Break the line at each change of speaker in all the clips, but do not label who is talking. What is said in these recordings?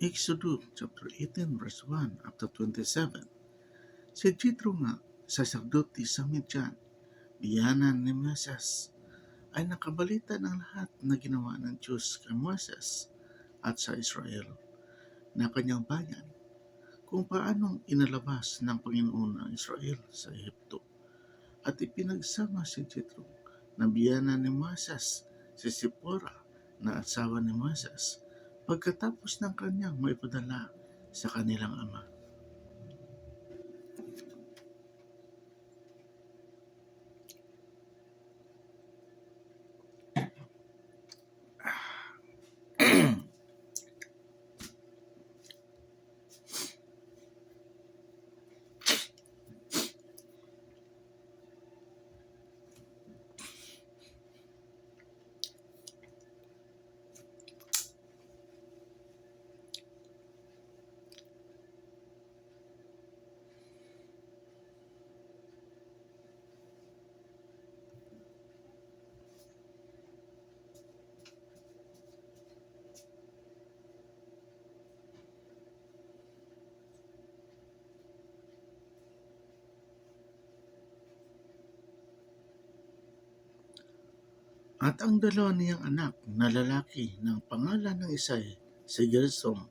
Exodus chapter 18 verse 1 up to 27. Si Jethro nga, saserdote sa Midian, biyanan ni Moses, ay nakabalita ng lahat na ginawa ng Diyos kay Moses at sa Israel na kanyang bayan kung paanong inalabas ng Panginoon ang Israel sa Ehipto at ipinagsama si Jethro na biyanan ni Moses si Sipora na asawa ni Moses pagkatapos ng kanyang maipadala sa kanilang ama. At ang dalawa niyang anak na lalaki ng pangalan ng isa ay si Gersom.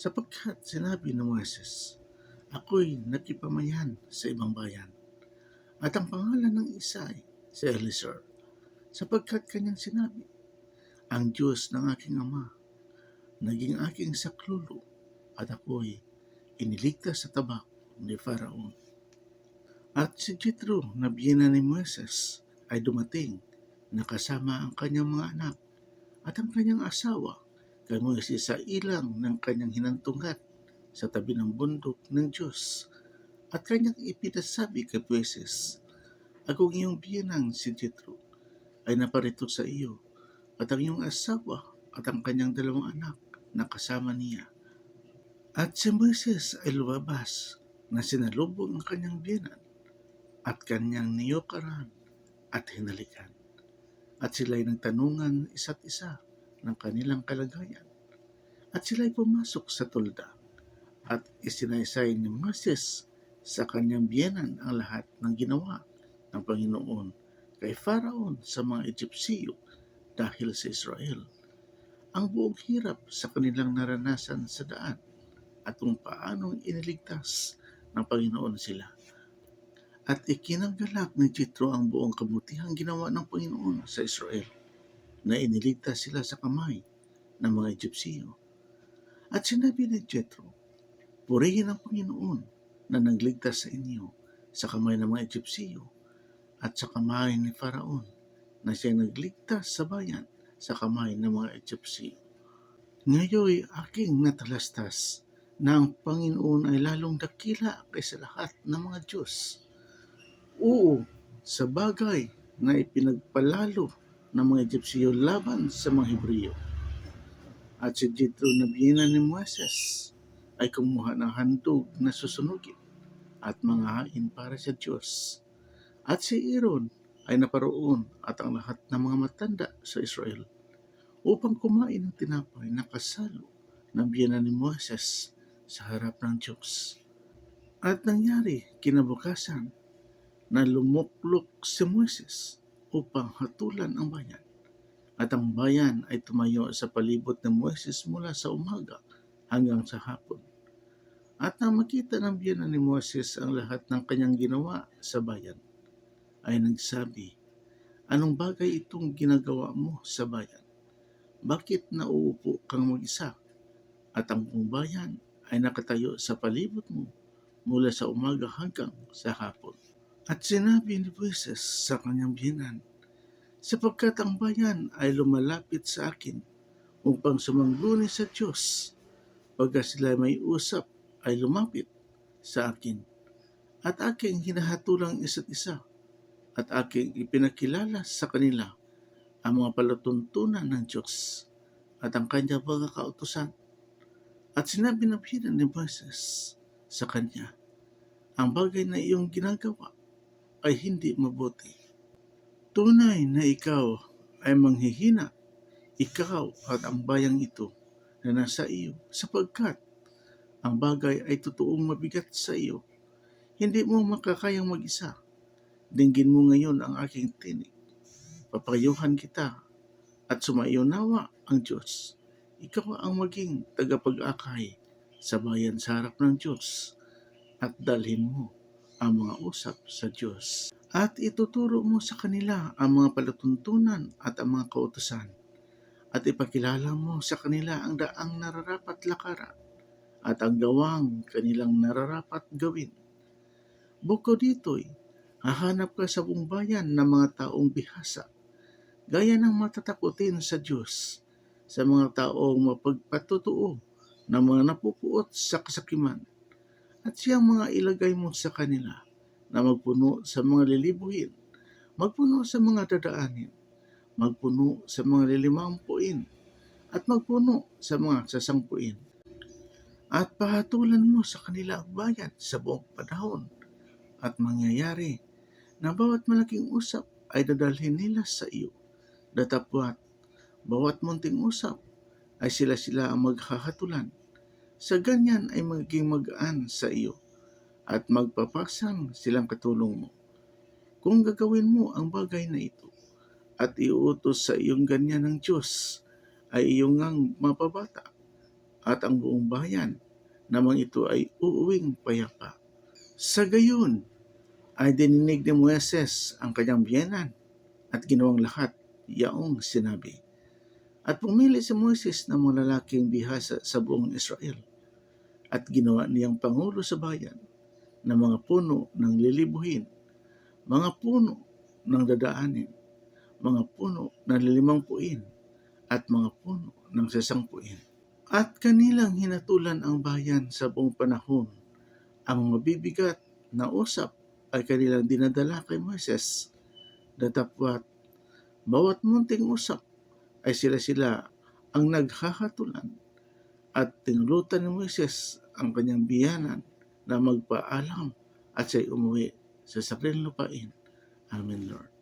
Sapagkat sinabi ni Moses, Ako'y nagkipamayan sa ibang bayan. At ang pangalan ng isa ay si Eliezer. Sapagkat kanyang sinabi, Ang Diyos ng aking ama, naging aking saklulo at ako'y iniligtas sa tabak ni Pharaon. At si Jethro na biyena ni Moses ay dumating nakasama ang kanyang mga anak at ang kanyang asawa. Kay Moises sa ilang ng kanyang hinantungkat sa tabi ng bundok ng Diyos. At kanyang ipinasabi kay Moises, Akong iyong biyanang si Jethro ay naparito sa iyo at ang iyong asawa at ang kanyang dalawang anak na kasama niya. At si Moises ay lumabas na sinalubong ang kanyang biyanan at kanyang niyokaran at hinalikan at sila'y nagtanungan isa't isa ng kanilang kalagayan. At sila'y pumasok sa tulda at isinaysay ni Moses sa kanyang biyenan ang lahat ng ginawa ng Panginoon kay Pharaon sa mga Egyptiyo dahil sa Israel. Ang buong hirap sa kanilang naranasan sa daan at kung paanong iniligtas ng Panginoon sila at ikinanggalak ni Jethro ang buong kabutihang ginawa ng Panginoon sa Israel na iniligtas sila sa kamay ng mga Egyptiyo. At sinabi ni Jethro, Purihin ang Panginoon na nagligtas sa inyo sa kamay ng mga Egyptiyo at sa kamay ni Faraon na siya nagligtas sa bayan sa kamay ng mga Egyptiyo. Ngayon aking natalastas na ang Panginoon ay lalong dakila kaysa lahat ng mga Diyos Oo, sa bagay na ipinagpalalo ng mga Egyptiyo laban sa mga Hebreo. At si Jethro na biyena ni Moses ay kumuha ng handog na susunugin at mga hain para sa Diyos. At si Aaron ay naparoon at ang lahat ng mga matanda sa Israel upang kumain ng tinapay na kasalo ng biyena ni Moses sa harap ng Diyos. At nangyari kinabukasan na lumuklok si Moises upang hatulan ang bayan. At ang bayan ay tumayo sa palibot ng Moises mula sa umaga hanggang sa hapon. At nang makita ng biyanan ni Moses ang lahat ng kanyang ginawa sa bayan, ay nagsabi, Anong bagay itong ginagawa mo sa bayan? Bakit nauupo kang mag-isa? At ang buong bayan ay nakatayo sa palibot mo mula sa umaga hanggang sa hapon. At sinabi ni Moises sa kanyang biyanan, sapagkat ang bayan ay lumalapit sa akin upang sumangguni sa Diyos, pagka sila may usap ay lumapit sa akin, at aking hinahatulang isa't isa, at aking ipinakilala sa kanila ang mga palatuntunan ng Diyos at ang kanyang mga kautusan. At sinabi ng biyanan ni Moises sa kanya, ang bagay na iyong ginagawa ay hindi mabuti. Tunay na ikaw ay manghihina, ikaw at ang bayang ito na nasa iyo sapagkat ang bagay ay totoong mabigat sa iyo. Hindi mo makakayang mag-isa. Dinggin mo ngayon ang aking tinig. Papayuhan kita at sumaiyo nawa ang Diyos. Ikaw ang maging tagapag-akay sa bayan sa harap ng Diyos at dalhin mo ang mga usap sa Diyos. At ituturo mo sa kanila ang mga palatuntunan at ang mga kautosan. At ipakilala mo sa kanila ang daang nararapat lakaran at ang gawang kanilang nararapat gawin. Bukod dito'y, hahanap ka sa buong bayan ng mga taong bihasa, gaya ng matatakutin sa Diyos, sa mga taong mapagpatutuo ng mga napupuot sa kasakiman, at siyang mga ilagay mo sa kanila na magpuno sa mga lilibuhin, magpuno sa mga dadaanin, magpuno sa mga lilimampuin, at magpuno sa mga sasangpuin. At pahatulan mo sa kanila ang bayan sa buong panahon at mangyayari na bawat malaking usap ay dadalhin nila sa iyo. Datapwat, bawat munting usap ay sila-sila ang maghahatulan. Sa ganyan ay magiging magaan sa iyo at magpapasang silang katulong mo. Kung gagawin mo ang bagay na ito at iuutos sa iyong ganyan ng Diyos, ay iyong ngang mapabata at ang buong bayan namang ito ay uuwing payapa. Sa gayon, ay dininig ni Moises ang kanyang biyenan at ginawang lahat yaong sinabi. At pumili si Moises ng mga lalaking bihasa sa buong Israel at ginawa niyang pangulo sa bayan ng mga puno ng lilibuhin, mga puno ng dadaanin, mga puno ng lilimangpuin, at mga puno ng sasangpuin. At kanilang hinatulan ang bayan sa buong panahon. Ang mabibigat na usap ay kanilang dinadala kay Moises. Datapwat, bawat munting usap ay sila-sila ang naghahatulan at tinulutan ni Moises ang kanyang biyanan na magpaalam at siya'y umuwi sa sariling lupain. Amen, Lord.